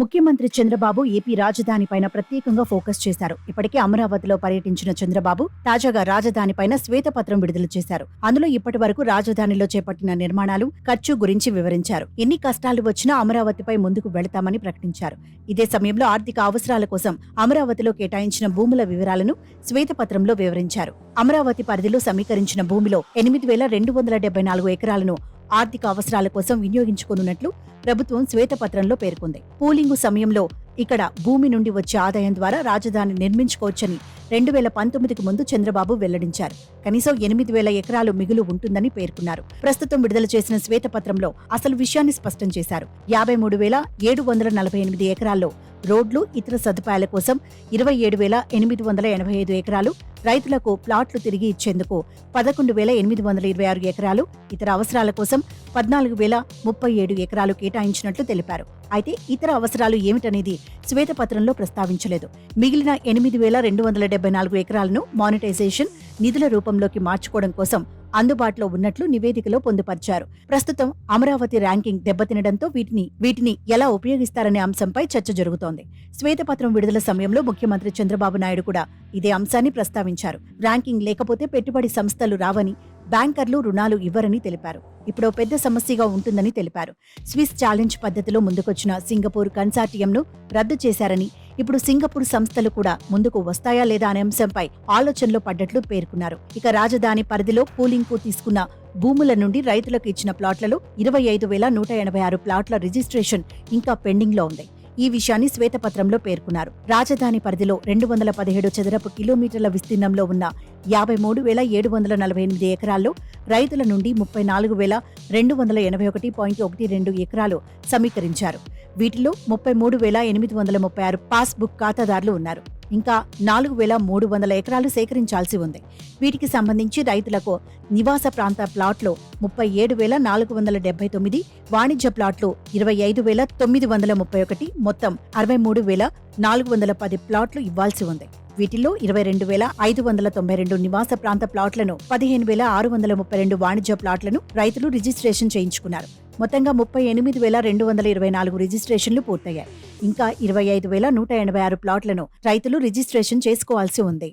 ముఖ్యమంత్రి చంద్రబాబు ఏపీ రాజధానిపైన ప్రత్యేకంగా ఫోకస్ చేశారు. ఇప్పటికే అమరావతిలో పర్యటించిన చంద్రబాబు తాజాగా రాజధానిపైన శ్వేతపత్రం విడుదల చేశారు. అందులో ఇప్పటి వరకు రాజధానిలో చేపట్టిన నిర్మాణాలు ఖర్చు గురించి వివరించారు. ఎన్ని కష్టాలు వచ్చినా అమరావతిపై ముందుకు వెళతామని ప్రకటించారు. ఇదే సమయంలో ఆర్థిక అవసరాల కోసం అమరావతిలో కేటాయించిన భూముల వివరాలను శ్వేతపత్రంలో వివరించారు. అమరావతి పరిధిలో సమీకరించిన భూమిలో ఎనిమిది వేల రెండు వందల డెబ్బై నాలుగు ఎకరాలను ఆర్థిక అవసరాల కోసం వినియోగించుకోనున్నట్లు ప్రభుత్వం శ్వేతపత్రంలో పేర్కొంది. పూలింగు సమయంలో ఇక్కడ భూమి నుండి వచ్చే ఆదాయం ద్వారా రాజధాని నిర్మించుకోవచ్చని రెండు వేల పంతొమ్మిదికి ముందు చంద్రబాబు వెల్లడించారు. కనీసం ఎనిమిది వేల ఎకరాలు మిగులు ఉంటుందని పేర్కొన్నారు. ప్రస్తుతం విడుదల చేసిన శ్వేతపత్రంలో అసలు విషయాన్ని స్పష్టం చేశారు. యాభై మూడు వేల ఏడు వందల నలభై ఎనిమిది ఎకరాల్లో రోడ్లు ఇతర సదుపాయాల కోసం ఇరవై ఏడు వేల ఎనిమిది వందల ఎనభై ఐదు ఎకరాలు రైతులకు ప్లాట్లు తిరిగి ఇచ్చేందుకు పదకొండు వేల ఎనిమిది వందల ఇరవై ఆరు ఎకరాలు ఇతర అవసరాల కోసం పద్నాలుగు వేల ముప్పై ఏడు ఎకరాలు కేటాయించినట్లు తెలిపారు. అయితే ఇతర అవసరాలు ఏమిటనేది శ్వేతపత్రంలో ప్రస్తావించలేదు. మిగిలిన ఎనిమిది వేల రెండు వందల డెబ్బై నాలుగు ఎకరాలను మానిటైజేషన్ నిధుల రూపంలోకి మార్చుకోవడం కోసం అందుబాటులో ఉన్నట్లు నివేదికలో పొందుపరిచారు. ప్రస్తుతం అమరావతి ర్యాంకింగ్ దెబ్బతినడంతో వీటిని వీటిని ఎలా ఉపయోగిస్తారనే అంశంపై చర్చ జరుగుతోంది. శ్వేతపత్రం విడుదల సమయంలో ముఖ్యమంత్రి చంద్రబాబు నాయుడు కూడా ఇదే అంశాన్ని ప్రస్తావించారు. ర్యాంకింగ్ లేకపోతే పెట్టుబడి సంస్థలు రావని బ్యాంకర్లు రుణాలు ఇవ్వరని తెలిపారు. ఇప్పుడు పెద్ద సమస్యగా ఉంటుందని తెలిపారు. స్విస్ ఛాలెంజ్ పద్ధతిలో ముందుకొచ్చిన సింగపూర్ కన్సార్టియంను రద్దు చేశారని ఇప్పుడు సింగపూర్ సంస్థలు కూడా ముందుకు వస్తాయా లేదా అనే అంశంపై ఆలోచనలో పడ్డట్లు పేర్కొన్నారు. ఇక రాజధాని పరిధిలో పూలింగ్కు తీసుకున్న భూముల నుండి రైతులకు ఇచ్చిన ప్లాట్లలో ఇరవై ఐదు వేల నూట ఎనభై ఆరు ప్లాట్ల రిజిస్ట్రేషన్ ఇంకా పెండింగ్లో ఉంది. ఈ విషయాన్ని శ్వేతపత్రంలో పేర్కొన్నారు. రాజధాని పరిధిలో రెండు వందల పదిహేడు చదరపు కిలోమీటర్ల విస్తీర్ణంలో ఉన్న యాభై మూడు వేల ఏడు వందల నలభై ఎనిమిది ఎకరాల్లో రైతుల నుండి ముప్పై నాలుగు వేల రెండు వందల ఎనభై ఒకటి పాయింట్ ఒకటి రెండు ఎకరాలు సమీకరించారు. వీటిలో ముప్పై మూడు వేల ఎనిమిది వందల ముప్పై ఆరు పాస్బుక్ ఖాతాదారులు ఉన్నారు. ఇంకా నాలుగు వేల మూడు వందల ఎకరాలు సేకరించాల్సి ఉంది. వీటికి సంబంధించి రైతులకు నివాస ప్రాంత ప్లాట్లు ముప్పై ఏడు వేల నాలుగు వందల డెబ్బై తొమ్మిది వాణిజ్య ప్లాట్లు ఇరవై ఐదు వేల తొమ్మిది వందల ముప్పై ఒకటి మొత్తం అరవై మూడు వేల నాలుగు వందల పది ప్లాట్లు ఇవ్వాల్సి ఉంది. వీటిలో ఇరవై రెండు వేల ఐదు వందల తొంభై రెండు నివాస ప్రాంత ప్లాట్లను పదిహేను వేల ఆరు వందల ముప్పై రెండు వాణిజ్య ప్లాట్లను రైతులు రిజిస్ట్రేషన్ చేయించుకున్నారు. మొత్తంగా ముప్పై ఎనిమిది వేల రెండు వందల ఇరవై నాలుగు రిజిస్ట్రేషన్లు పూర్తయ్యాయి. ఇంకా ఇరవై ఐదు వేల నూట ఎనభై ఆరు ప్లాట్లను రైతులు రిజిస్ట్రేషన్ చేసుకోవాల్సి ఉంది.